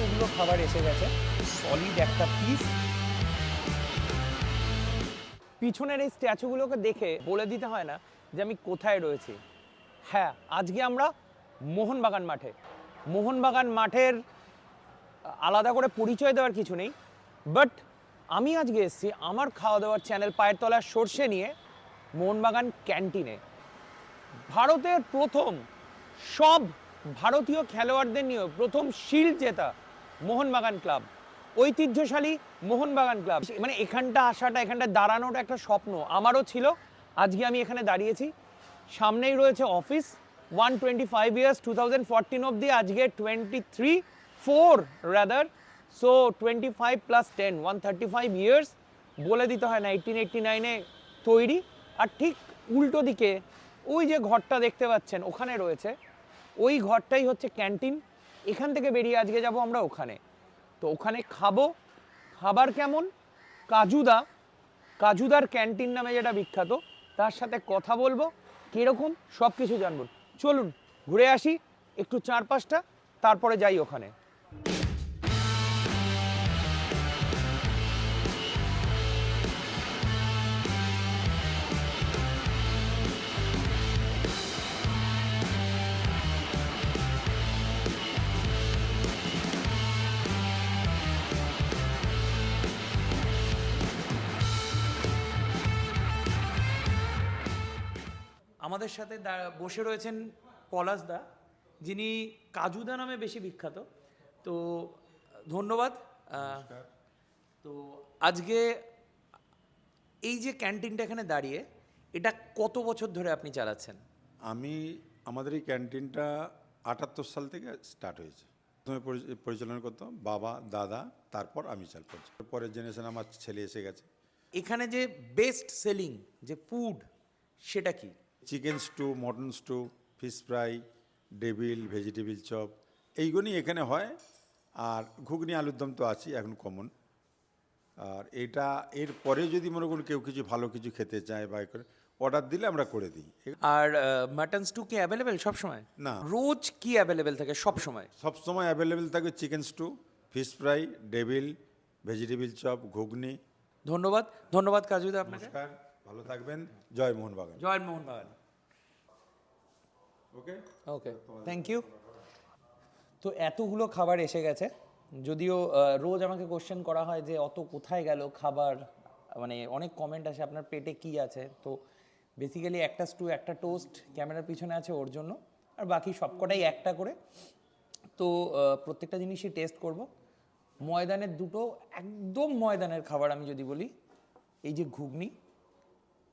এতগুলো খাবার এসে গেছে। সলিড একটা পিস পিছনের এই স্ট্যাচুগুলোকে দেখে বলে দিতে হয় না যে আমি কোথায় রয়েছি। হ্যাঁ আজকে আমরা মোহনবাগান মাঠে। মোহনবাগান মাঠের আলাদা করে পরিচয় দেওয়ার কিছু নেই। বাট আমি আজকে এসেছি আমার খাওয়া দাওয়ার চ্যানেল পায়ের তলার সর্ষে নিয়ে মোহনবাগান ক্যান্টিনে ভারতের প্রথম সব ভারতীয় খেলোয়াড়দের নিয়ে প্রথম শিল্ড জেতা মোহনবাগান ক্লাব। ঐতিহ্যশালী মোহনবাগান ক্লাব। মানে এখানটা আসাটা, এখানটা দাঁড়ানোটা একটা স্বপ্ন। আমারও ছিল। আজকে আমি এখানে দাঁড়িয়েছি। সামনেই রয়েছে office. One twenty five years two thousand fourteen অব্দি আজকে twenty three four rather so twenty five plus ten one thirty five years বলে দিতে হয় না এইটিন এইটটি নাইনে তৈরি। আর ঠিক উল্টো দিকে ওই যে ঘরটা দেখতে পাচ্ছেন, ওখানে রয়েছে। ওই ঘরটাই হচ্ছে ক্যান্টিন এখান থেকে বেরিয়ে আজকে যাব আমরা ওখানে। তো ওখানে খাব। খাবার কেমন? কাজুদা। কাজুদার ক্যান্টিন নামে যেটা বিখ্যাত, তার সাথে কথা বলব। কীরকম? সব কিছু জানব। চলুন, ঘুরে আসি। একটু চার পাঁচটা, তারপরে যাই ওখানে। আমাদের সাথে দা- বসে রয়েছেন পলাশ দা যিনি কাজুদা নামে বেশি বিখ্যাত। তো ধন্যবাদ। তো আজকে এই যে ক্যান্টিনটা এখানে দাঁড়িয়ে এটা কত বছর ধরে আপনি চালাচ্ছেন? আমি আমাদের এই ক্যান্টিনটা আটাত্তর সাল থেকে স্টার্ট হয়েছে। প্রথমে পরিচালনা করতাম বাবা দাদা তারপর আমি চাল করছি। পরের জেনারেশন আমার ছেলে এসে গেছে। এখানে যে বেস্ট সেলিং যে ফুড সেটা কি? Chicken stew mutton stew fish fry devil vegetable chop এইগুলোই এখানে হয়। আর ঘুগনি আলুর দম তো আছেই এখন কমন আর এটা এর পরে যদি মনে করুন কেউ কিছু ভালো কিছু খেতে চায় বা করে অর্ডার দিলে আমরা করে দিই। আর মাটন স্টু কি অ্যাভেলেবেল সব সময়? না। রোজ কি অ্যাভেলেবেল থাকে সব সময়? সবসময় অ্যাভেলেবেল থাকে chicken stew fish fry devil vegetable chop ঘুগনি। ধন্যবাদ। ধন্যবাদ কাজুদা আপনাকে। নমস্কার। ভালো থাকবেন। জয় মোহন বাগান জয় মোহন বাগান ওকে ওকে থ্যাংক ইউ তো এতগুলো খাবার এসে গেছে। যদিও রোজ আমাকে কোশ্চেন করা হয় যে অত কোথায় গেল খাবার? মানে অনেক কমেন্ট আসে আপনার পেটে কি আছে? তো বেসিক্যালি একটা স্টু একটা টোস্ট ক্যামেরার পিছনে আছে ওর জন্য। আর বাকি সবকটাই একটা করে। তো প্রত্যেকটা জিনিসই টেস্ট করব। ময়দানের দুটো একদম ময়দানের খাবার আমি যদি বলি এই যে ঘুগনি।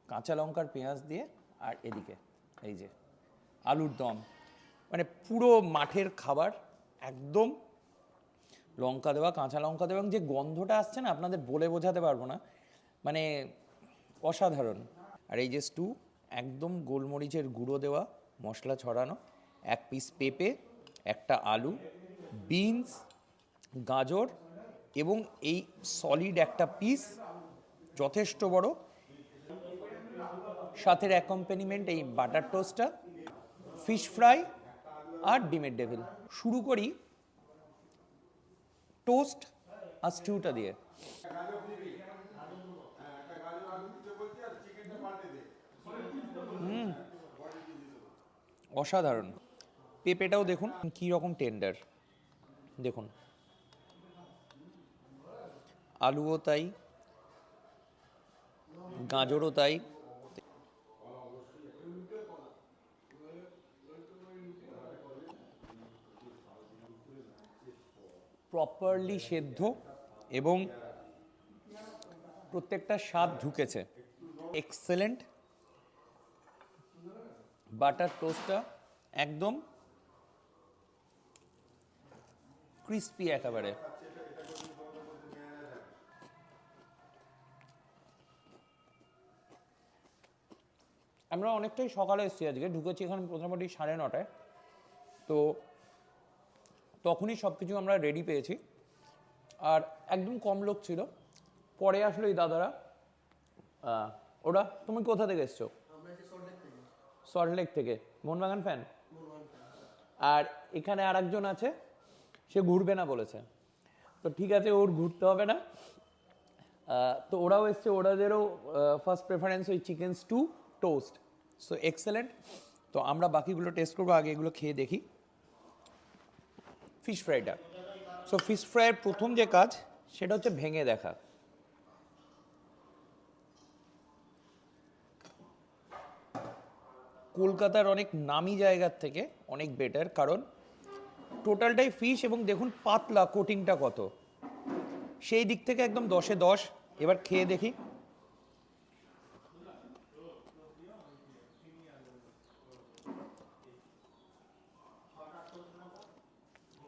কাঁচা লঙ্কার পেঁয়াজ দিয়ে আর এদিকে, এই যে আলুর দম। মানে পুরো মাঠের খাবার একদম লঙ্কা দেওয়া, কাঁচা লঙ্কা দেওয়া, এবং যে গন্ধটা আসছে না, আপনাদের বলে বোঝাতে পারব না মানে অসাধারণ। আর এই যে স্টু একদম গোলমরিচের গুঁড়ো দেওয়া, মশলা ছড়ানো, এক পিস পেঁপে, একটা আলু বিনস গাজর, এবং এই সলিড একটা পিস যথেষ্ট বড় সাথের অ্যাকম্পানিমেন্ট এই বাটার টোস্টটা ফিশ ফ্রাই আর ডিমের ডেভিল। শুরু করি টোস্ট আর স্টিউটা দিয়ে। হুম, অসাধারণ। পেঁপেটাও দেখুন কি রকম টেন্ডার। দেখুন। আলুও তাই গাজরও তাই। প্রপারলি সেদ্ধ এবং প্রত্যেকটা স্বাদ ঢুকেছে। এক্সেলেন্ট বাটার টোস্টটা একদম ক্রিস্পি একেবারে। আমরা অনেকটাই সকালে এসেছি আজকে, ঢুকেছি এখানে মোটামুটি সাড়ে নটায়। তো তখনই সব কিছু আমরা রেডি পেয়েছি। আর একদম কম লোক ছিল। পরে আসলো এই দাদারা। ওরা তুমি কোথা থেকে এসছো? সল্টলেক থেকে। মোহনবাগান ফ্যান আর এখানে আর একজন আছে সে ঘুরবে না বলেছে। তো ঠিক আছে ওর ঘুরতে হবে না। তো ওরাও এসছে ওরাদেরও ফার্স্ট প্রেফারেন্স ওই chicken stew toast so excellent তো আমরা বাকিগুলো টেস্ট করব আগে এগুলো খেয়ে দেখি। ফিশ ফ্রাইটা সো ফিশ ফ্রাইয়ের প্রথম যে কাজ, সেটা হচ্ছে ভেঙে দেখা। কলকাতার অনেক নামি জায়গার থেকে অনেক বেটার কারণ টোটালটাই ফিশ এবং দেখুন পাতলা কোটিংটা কত। সেই দিক থেকে একদম দশে দশ, এবার খেয়ে দেখি।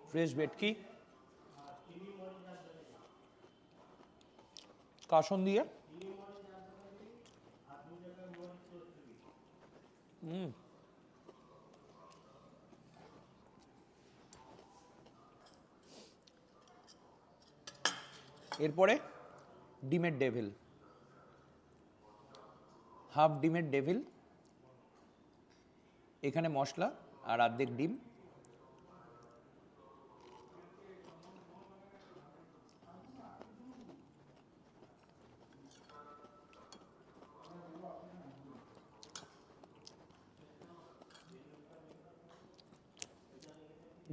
ফ্রেশ ভেটকি কাসন দিয়ে? হুম এরপরে ডিমের ডেভিল। হাফ ডিমের ডেভিল, এখানে মশলা আর অর্ধেক ডিম।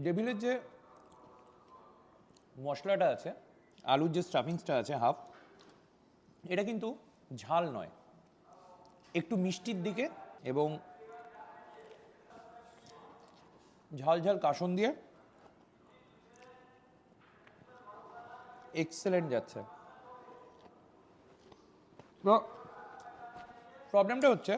ডেভিলের যে মশলাটা আছে আলুর যে স্টাফিংসটা আছে হাফ এটা কিন্তু ঝাল নয়। একটু মিষ্টির দিকে এবং ঝাল ঝাল কাসন দিয়ে এক্সেলেন্ট যাচ্ছে। প্রবলেমটা হচ্ছে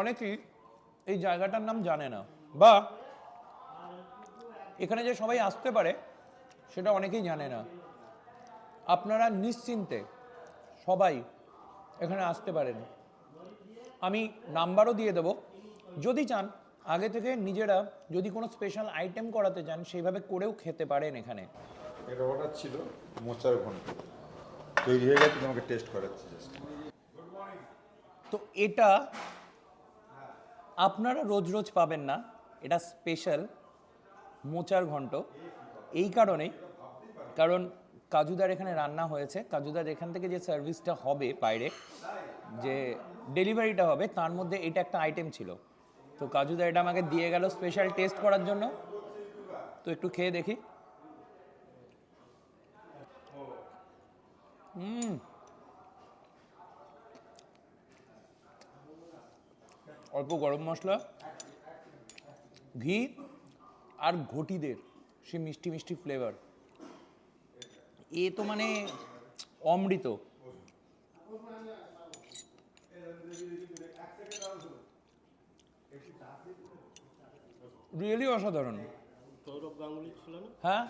অনেকেই এই জায়গাটার নাম জানে না। বা এখানে যে সবাই আসতে পারে সেটা অনেকেই জানে না। আপনারা নিশ্চিন্তে সবাই এখানে আসতে পারেন। আমি নাম্বারও দিয়ে দেবো। যদি চান আগে থেকে নিজেরা যদি কোনো স্পেশাল আইটেম করাতে চান সেইভাবে করেও খেতে পারেন এখানে। এটা অর্ডার ছিল মোচার ঘন্ট। তৈরি হয়ে গেছে তোমাকে টেস্ট করাচ্ছি তো এটা আপনারা রোজ রোজ পাবেন না, এটা স্পেশাল মোচার ঘন্ট এই কারণেই, কারণ কাজুদার এখানে রান্না হয়েছে। কাজুদার এখান থেকে যে সার্ভিসটা হবে বাইরে, যে ডেলিভারিটা হবে, তার মধ্যে এটা একটা আইটেম ছিল। তো কাজুদা এটা আমাকে দিয়ে গেল স্পেশাল টেস্ট করার জন্য। তো একটু খেয়ে দেখি হুম অল্প গরম মশলা ঘি আর ঘটিদের সে মিষ্টি মিষ্টি ফ্লেভার এ তো মানে অমৃত। রিয়েলি অসাধারণ। হ্যাঁ?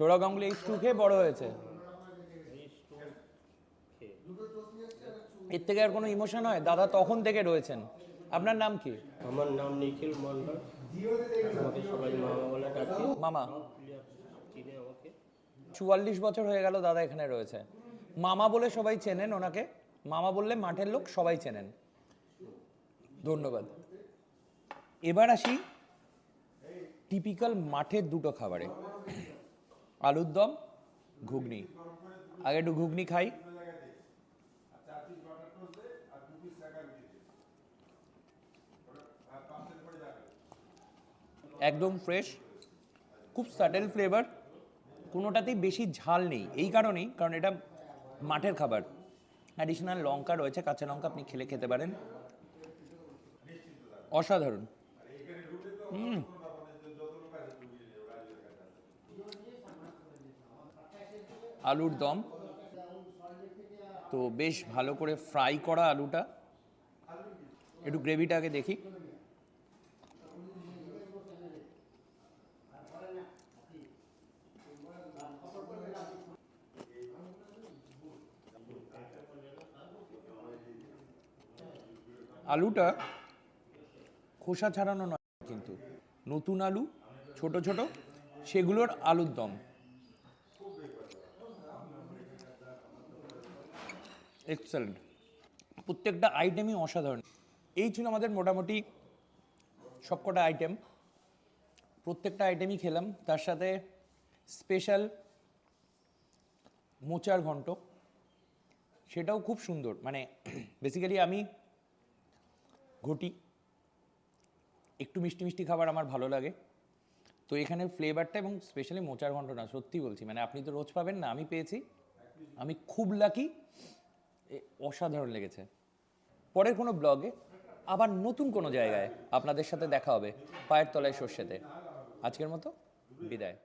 সৌরভ গাঙ্গুলি এই স্টু খেয়ে বড় হয়েছে এই স্টোন খেয়ে এর থেকে আর কোনো ইমোশন হয়? দাদা তখন থেকে রয়েছেন। আপনার নাম কি? আমার নাম নিখিল মন্ডল আমাকে সবাই মামা বলে ডাকে। মামা। চিনে আমাকে। চুয়াল্লিশ বছর হয়ে গেল দাদা এখানে রয়েছে। মামা বলে সবাই চেনেন ওনাকে? মামা বললে মাঠের লোক সবাই চেনেন। ধন্যবাদ। এবার আসি টিপিক্যাল মাঠের দুটো খাবারে। আলুর দম ঘুগনি। আগে একটু ঘুগনি খাই। একদম ফ্রেশ খুব সাটেল ফ্লেভার কোনোটাতেই বেশি ঝাল নেই। এই কারণেই, কারণ এটা মাঠের খাবার। অ্যাডিশনাল লঙ্কা রয়েছে, কাঁচা লঙ্কা আপনি খেলে খেতে পারেন। অসাধারণ। আলুর দম। তো বেশ ভালো করে ফ্রাই করা আলুটা। একটু গ্রেভিটা আগে দেখি। আলুটা খোসা ছাড়ানো নয় কিন্তু। নতুন আলু, ছোট ছোট, সেগুলোর আলুর দম। এক্সেলেন্ট প্রত্যেকটা আইটেমই অসাধারণ। এই ছিল আমাদের মোটামুটি সবকটা আইটেম প্রত্যেকটা আইটেমই খেলাম। তার সাথে স্পেশাল মোচার ঘন্ট সেটাও খুব সুন্দর। মানে বেসিক্যালি আমি ঘটি। একটু মিষ্টি মিষ্টি খাবার আমার ভালো লাগে। তো এখানের ফ্লেভারটা এবং স্পেশালি মোচার ঘন্টটা সত্যি বলছি। মানে আপনি তো রোজ পাবেন না, আমি পেয়েছি। আমি খুব লাকি অসাধারণ লেগেছে। পরের কোনো ব্লগে আবার নতুন কোনো জায়গায় আপনাদের সাথে দেখা হবে, পায়ের তলায় সর্ষেতে। আজকের মতো, বিদায়।